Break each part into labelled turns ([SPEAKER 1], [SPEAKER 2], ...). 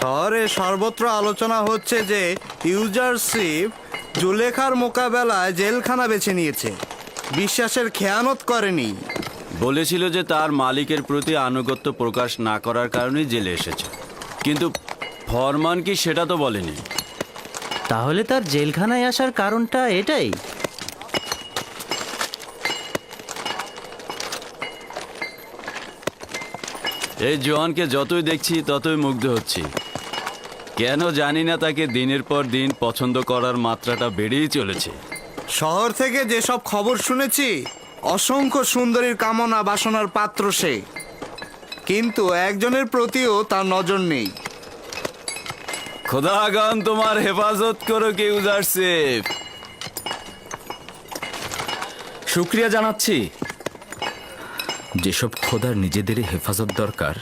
[SPEAKER 1] শহরে সর্বত্র আলোচনা হচ্ছে যে ইউজারশিপ জুলেখার মোকাবেলায় জেলখানা বেছে নিয়েছে। বিশ্বাসের খেয়ানত করেনি।
[SPEAKER 2] বলেছিল যে তার মালিকের প্রতি আনুগত্য প্রকাশ না করার কারণেই জেলে এসেছে। কিন্তু ফরমান কি সেটা তো বলেনি।
[SPEAKER 3] তাহলে তার জেলখানায় আসার কারণটা এটাই।
[SPEAKER 2] এই জোয়ানকে যতই দেখছি ততই মুগ্ধ হচ্ছি। কেন জানি না তাকে দিনের পর দিন পছন্দ করার মাত্রাটা বেড়েই চলেছে।
[SPEAKER 1] শহর থেকে যেসব খবর শুনেছি অসংখ্য সুন্দরীর কামনা বাসনার পাত্র সে। কিন্তু একজনের প্রতিও তার নজর নেই।
[SPEAKER 2] খোদাগান তোমার হেফাজত করো কেউ ইউজারশিপ
[SPEAKER 4] শুক্রিয়া জানাচ্ছি। যেসব খোদার নিজেদের হেফাজত দরকার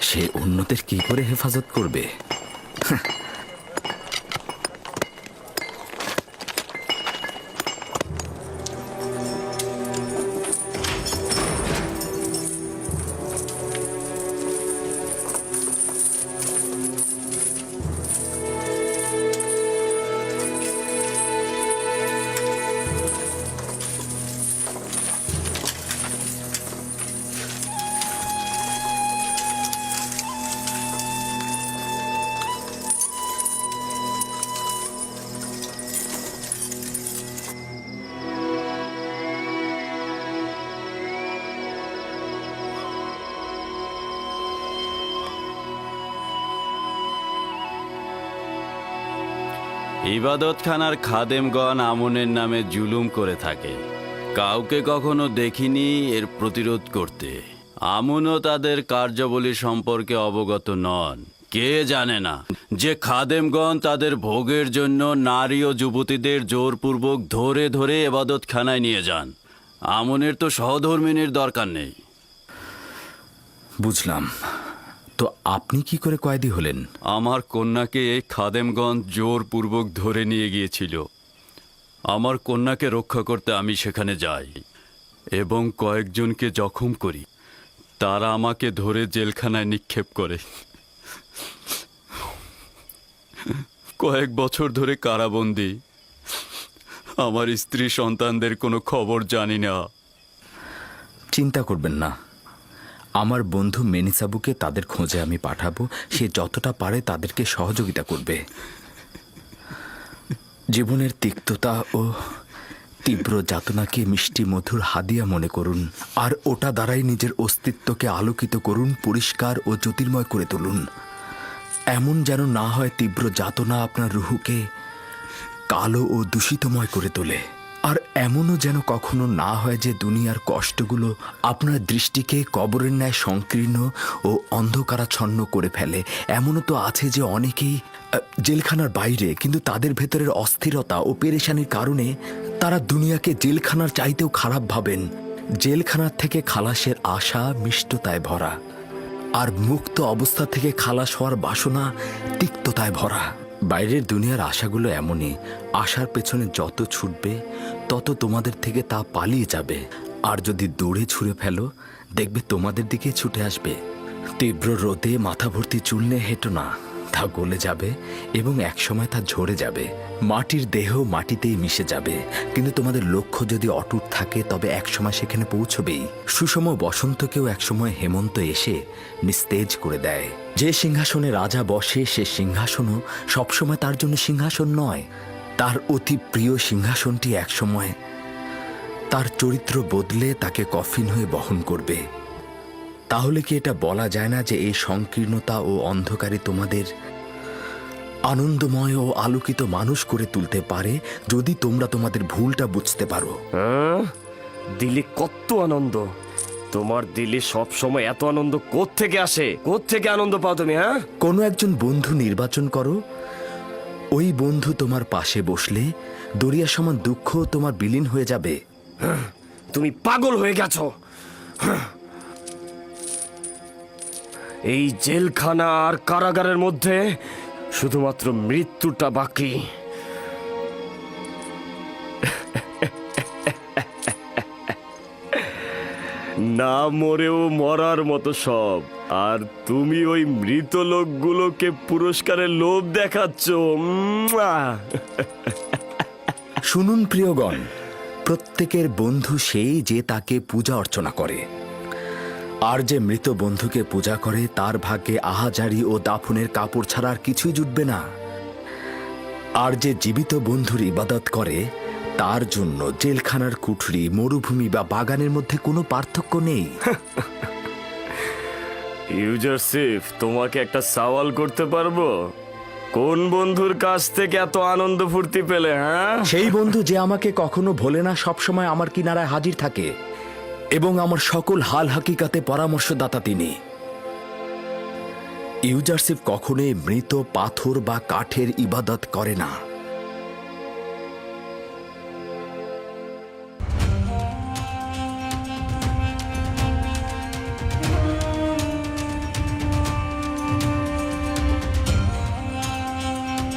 [SPEAKER 4] সে অন্যদের কি করে হেফাজত করবে? Huh.
[SPEAKER 2] ইবাদতখানার খাদেমগণ আমনের নামে জুলুম করে থাকে। কাউকে কখনো দেখিনি এর প্রতিরোধ করতে। আমনও তাদের কার্যাবলী সম্পর্কে অবগত নন। কে জানে না যে খাদেমগণ তাদের ভোগের জন্য নারী ও যুবতীদের জোরপূর্বক ধরে ধরে এবাদতখানায় নিয়ে যান। আমনের তো সহধর্মিনীর দরকার নেই।
[SPEAKER 4] বুঝলাম। তো আপনি কি করে কয়েদি হলেন?
[SPEAKER 2] আমার কন্যাকে এই খাদেমগঞ্জ জোরপূর্বক ধরে নিয়ে গিয়েছিল। আমার কন্যাকে রক্ষা করতে আমি সেখানে যাই এবং কয়েকজনকে জখম করি। তারা আমাকে ধরে জেলখানায় নিক্ষেপ করে। কয়েক বছর ধরে কারাবন্দি। আমার স্ত্রী সন্তানদের কোনো খবর জানি না।
[SPEAKER 4] চিন্তা করবেন না। আমার বন্ধু মেনিসাবুকে তাদের খোঁজে আমি পাঠাবো। সে যতটা পারে তাদেরকে সহযোগিতা করবে। জীবনের তিক্ততা ও তীব্র যাতনাকে মিষ্টি মধুর হাদিয়া মনে করুন। আর ওটা দ্বারাই নিজের অস্তিত্বকে আলোকিত করুন, পরিষ্কার ও জ্যোতির্ময় করে তুলুন। এমন যেন না হয় তীব্র যাতনা আপনার রুহুকে কালো ও দূষিতময় করে তোলে। আর এমনও যেন কখনো না হয় যে দুনিয়ার কষ্টগুলো আপনার দৃষ্টিকে কবরের ন্যায় সংকীর্ণ ও অন্ধকারাচ্ছন্ন করে ফেলে। এমনও তো আছে যে অনেকেই জেলখানার বাইরে, কিন্তু তাদের ভেতরের অস্থিরতা ও পেরেশানির কারণে তারা দুনিয়াকে জেলখানার চাইতেও খারাপ ভাবেন। জেলখানার থেকে খালাসের আশা মিষ্টতায় ভরা। আর মুক্ত অবস্থা থেকে খালাস হওয়ার বাসনা তিক্ততায় ভরা। বাইরের দুনিয়ার আশাগুলো এমনই, আশার পেছনে যত ছুটবে, তত তোমাদের থেকে তা পালিয়ে যাবে। আর যদি দৌড়ে ছুঁড়ে ফেলো, দেখবে তোমাদের দিকে ছুটে আসবে। তীব্র রোদে মাথা ভর্তি চুল নিয়ে হেঁটো না। তা গলে যাবে এবং একসময় তা ঝরে যাবে। মাটির দেহ মাটিতেই মিশে যাবে। কিন্তু তোমাদের লক্ষ্য যদি অটুট থাকে, তবে একসময় সেখানে পৌঁছবেই। সুষম বসন্তকেও একসময় হেমন্ত এসে নিস্তেজ করে দেয়। যে সিংহাসনে রাজা বসে, সে সিংহাসনও সবসময় তার জন্য সিংহাসন নয়। তার অতি প্রিয় সিংহাসনটি একসময় তার চরিত্র বদলে তাকে কফিন হয়ে বহন করবে। তাহলে কি এটা বলা যায় না যে এই সংকীর্ণতা ও অন্ধকারে তোমাদের আনন্দময় ও আলোকিত মানুষ করে তুলতে পারে যদি তোমরা তোমাদের ভুলটা বুঝতে পারো?
[SPEAKER 5] হ্যাঁ? দিলে কত আনন্দ। তোমার দিলে সব সময় এত আনন্দ থেকে আসে? থেকে আনন্দ পাও তুমি হ্যাঁ?
[SPEAKER 4] কোনো একজন বন্ধু নির্বাচন করো। ওই বন্ধু তোমার পাশে বসলে দরিয়া সমান দুঃখ তোমার বিলীন হয়ে যাবে।
[SPEAKER 5] তুমি পাগল হয়ে গেছো। এই জেলখানা আর কারাগারের মধ্যে শুধুমাত্র মৃত্যুটা বাকি। না মরেও মরার মতো সব। আর তুমি ওই মৃত লোকগুলোকে পুরস্কারের লোভ দেখাচ্ছ!
[SPEAKER 4] শুনুন প্রিয়গণ, প্রত্যেকের বন্ধু সেই যে তাকে পূজা অর্চনা করে। আর যে মৃত বন্ধুকে পূজা করে তার ভাগ্যে আহাজারি ও দাফনের কাপড় ছাড়া আর কিছুই জুটবে না। আর যে জীবিত বন্ধুর ইবাদত করে তার জন্য জেলখানার কুঠরি মরুভূমি বা বাগানের মধ্যে কোনো পার্থক্য নেই।
[SPEAKER 5] ইউজারসিফ তোমাকে একটা সওয়াল করতে পারব? কোন বন্ধুর কাছ থেকে এত আনন্দ ফুর্তি পেলে হ্যাঁ?
[SPEAKER 4] সেই বন্ধু যে আমাকে কখনো ভোলে না সবসময় আমার কিনারায় হাজির থাকে। এবং আমার সকল হাল হাকিকাতে পরামর্শদাতা তিনি। ইউজারশিপ কখনোই মৃত পাথর বা কাঠের ইবাদত করে না।